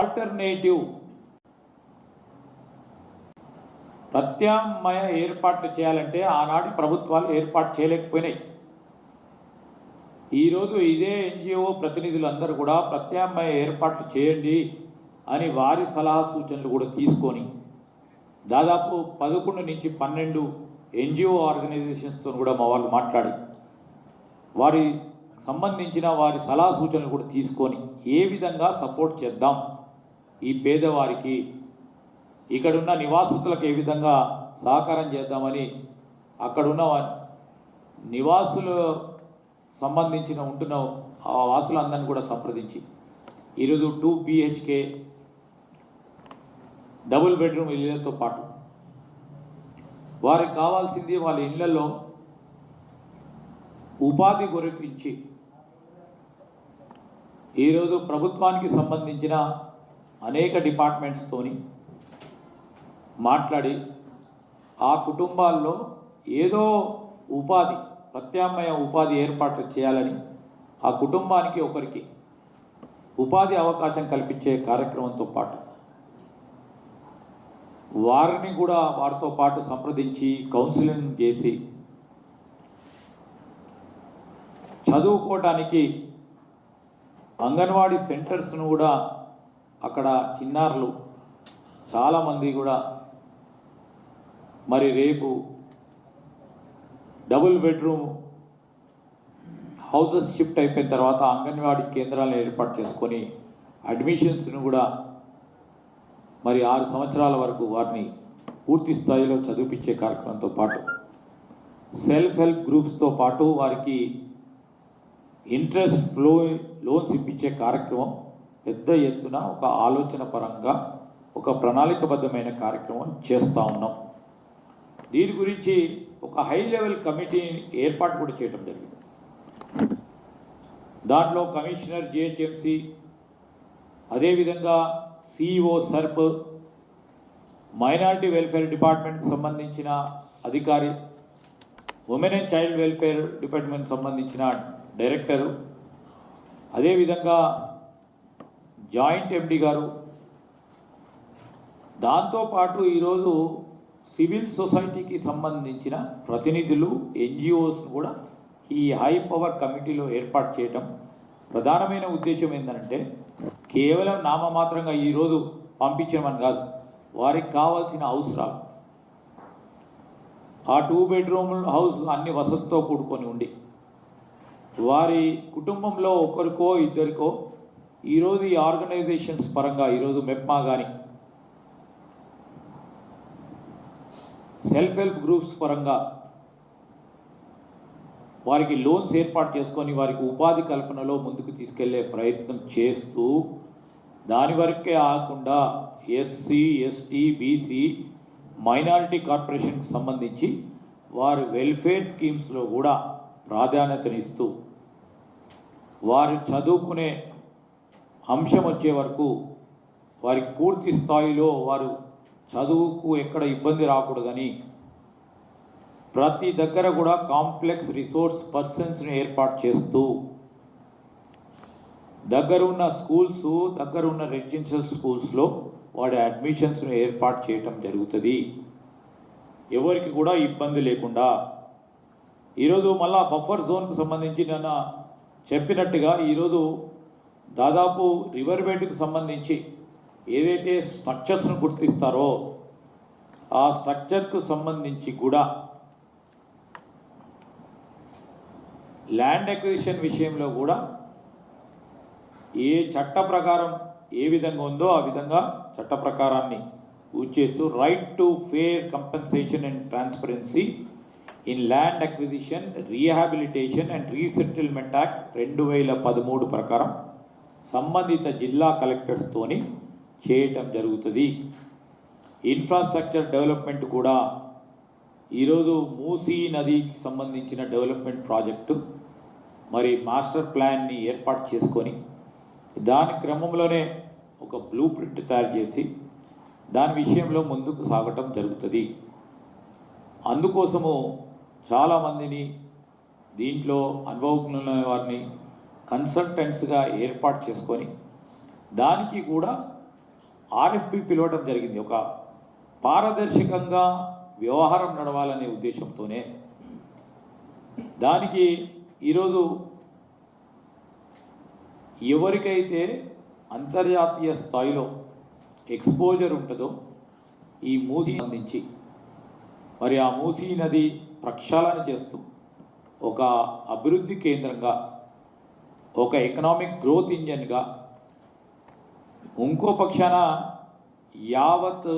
Alternative ప్రత్యామ్నాయ ఏర్పాట్లు చేయాలంటే ఆనాటి ప్రభుత్వాలు ఏర్పాటు చేయలేకపోయినాయి. ఈరోజు ఇదే ఎన్జిఓ ప్రతినిధులు అందరూ కూడా ప్రత్యామ్నాయ ఏర్పాట్లు చేయండి అని వారి సలహా సూచనలు కూడా తీసుకొని దాదాపు పదకొండు నుంచి పన్నెండు ఎన్జిఓ ఆర్గనైజేషన్స్తో కూడా మా వాళ్ళు మాట్లాడి వారి సంబంధించిన వారి సలహా సూచనలు కూడా తీసుకొని ఏ విధంగా సపోర్ట్ చేద్దాం ఈ పేదవారికి ఇక్కడున్న నివాసితులకు ఏ విధంగా సహకారం చేద్దామని అక్కడున్న నివాసులు సంబంధించిన ఉంటున్న ఆ వాసులందరినీ కూడా సంప్రదించి. ఈరోజు టూ బిహెచ్కే డబుల్ బెడ్రూమ్ ఇళ్ళతో పాటు వారికి కావాల్సింది వాళ్ళ ఇళ్ళలో ఉపాధి గురించి ఈరోజు ప్రభుత్వానికి సంబంధించిన అనేక డిపార్ట్మెంట్స్తోని మాట్లాడి ఆ కుటుంబాల్లో ఏదో ఉపాధి ప్రత్యామ్నాయ ఉపాధి ఏర్పాట్లు చేయాలని ఆ కుటుంబానికి ఒకరికి ఉపాధి అవకాశం కల్పించే కార్యక్రమంతో పాటు వారిని కూడా వారితో పాటు సంప్రదించి కౌన్సిలింగ్ చేసి చదువుకోవటానికి అంగన్వాడీ సెంటర్స్ను కూడా అక్కడ చిన్నారులు చాలామంది కూడా మరి రేపు డబుల్ బెడ్రూమ్ హౌసెస్ షిఫ్ట్ అయిపోయిన తర్వాత అంగన్వాడీ కేంద్రాలను ఏర్పాటు చేసుకొని అడ్మిషన్స్ను కూడా మరి ఆరు సంవత్సరాల వరకు వారిని పూర్తి స్థాయిలో చదివిపించే కార్యక్రమంతో పాటు సెల్ఫ్ హెల్ప్ గ్రూప్స్తో పాటు వారికి ఇంట్రెస్ట్లో లోన్స్ ఇప్పించే కార్యక్రమం పెద్ద ఎత్తున ఒక ఆలోచన పరంగా ఒక ప్రణాళికబద్ధమైన కార్యక్రమం చేస్తూ ఉన్నాం. దీని గురించి ఒక హై లెవెల్ కమిటీని ఏర్పాటు కూడా చేయడం జరిగింది. దాంట్లో కమిషనర్ జిహెచ్ఎంసి అదేవిధంగా సిఇఓ సర్ప్ మైనారిటీ వెల్ఫేర్ డిపార్ట్మెంట్కి సంబంధించిన అధికారి women and child welfare department సంబంధించిన డైరెక్టరు అదేవిధంగా జాయింట్ ఎండి గారు. దాంతోపాటు ఈరోజు సివిల్ సొసైటీకి సంబంధించిన ప్రతినిధులు ఎన్జిఓస్ను కూడా ఈ హై పవర్ కమిటీలో ఏర్పాటు చేయటం ప్రధానమైన ఉద్దేశం ఏంటంటే కేవలం నామమాత్రంగా ఈరోజు పంపించమని కాదు వారికి కావాల్సిన అవసరాలు. ఆ టూ బెడ్రూమ్ హౌస్ అన్ని వసతితో కూడుకొని ఉండి వారి కుటుంబంలో ఒకరికో ఇద్దరికో ఈరోజు ఈ ఆర్గనైజేషన్స్ పరంగా ఈరోజు మెప్మా కానీ సెల్ఫ్ హెల్ప్ గ్రూప్స్ పరంగా వారికి లోన్స్ ఏర్పాటు చేసుకొని వారికి ఉపాధి కల్పనలో ముందుకు తీసుకెళ్ళే ప్రయత్నం చేస్తూ దాని వరకే ఆకుండా ఎస్సీ ఎస్టీ బీసీ మైనారిటీ కార్పొరేషన్కి సంబంధించి వారి వెల్ఫేర్ స్కీమ్స్లో కూడా ప్రాధాన్యతనిస్తూ వారు చదువుకునే అంశం వచ్చే వరకు వారికి పూర్తి స్థాయిలో వారు చదువుకు ఎక్కడ ఇబ్బంది రాకూడదని ప్రతి దగ్గర కూడా కాంప్లెక్స్ రిసోర్స్ పర్సన్స్ని ఏర్పాటు చేస్తూ దగ్గర ఉన్న స్కూల్స్ దగ్గరున్న రెసిడెన్షియల్ స్కూల్స్లో వాడి అడ్మిషన్స్ను ఏర్పాటు చేయటం జరుగుతుంది. ఎవరికి కూడా ఇబ్బంది లేకుండా. ఈరోజు మళ్ళా బఫర్ జోన్కు సంబంధించి నిన్న చెప్పినట్టుగా ఈరోజు దాదాపు రివర్ బెడ్కు సంబంధించి ఏదైతే స్ట్రక్చర్స్ను గుర్తిస్తారో ఆ స్ట్రక్చర్కు సంబంధించి కూడా ల్యాండ్ అక్విజిషన్ విషయంలో కూడా ఏ చట్ట ప్రకారం ఏ విధంగా ఉందో ఆ విధంగా చట్ట ప్రకారాన్ని యూజ్ చేస్తూ right to fair compensation and transparency in land acquisition rehabilitation and resettlement act రెండు వేల పదమూడు ప్రకారం సంబంధిత జిల్లా కలెక్టర్స్తోని చేయటం జరుగుతుంది. ఇన్ఫ్రాస్ట్రక్చర్ డెవలప్మెంట్ కూడా ఈరోజు మూసీ నదికి సంబంధించిన డెవలప్మెంట్ ప్రాజెక్టు మరి మాస్టర్ ప్లాన్ని ఏర్పాటు చేసుకొని దాని క్రమంలోనే ఒక బ్లూ ప్రింట్ తయారు చేసి దాని విషయంలో ముందుకు సాగటం జరుగుతుంది. అందుకోసము చాలామందిని దీంట్లో అనుభవజ్ఞులైన వారిని కన్సల్టెంట్స్గా ఏర్పాటు చేసుకొని దానికి కూడా ఆర్ఎఫ్పి పిలవడం జరిగింది. ఒక పారదర్శకంగా వ్యవహారం నడవాలనే ఉద్దేశంతోనే దానికి ఈరోజు ఎవరికైతే అంతర్జాతీయ స్థాయిలో ఎక్స్పోజర్ ఉంటుందో ఈ మూసి అందించి మరి ఆ మూసీ నది ప్రక్షాళన చేస్తూ ఒక అభివృద్ధి కేంద్రంగా ఒక ఎకనామిక్ గ్రోత్ ఇంజన్గా ఇంకో పక్షాన యావత్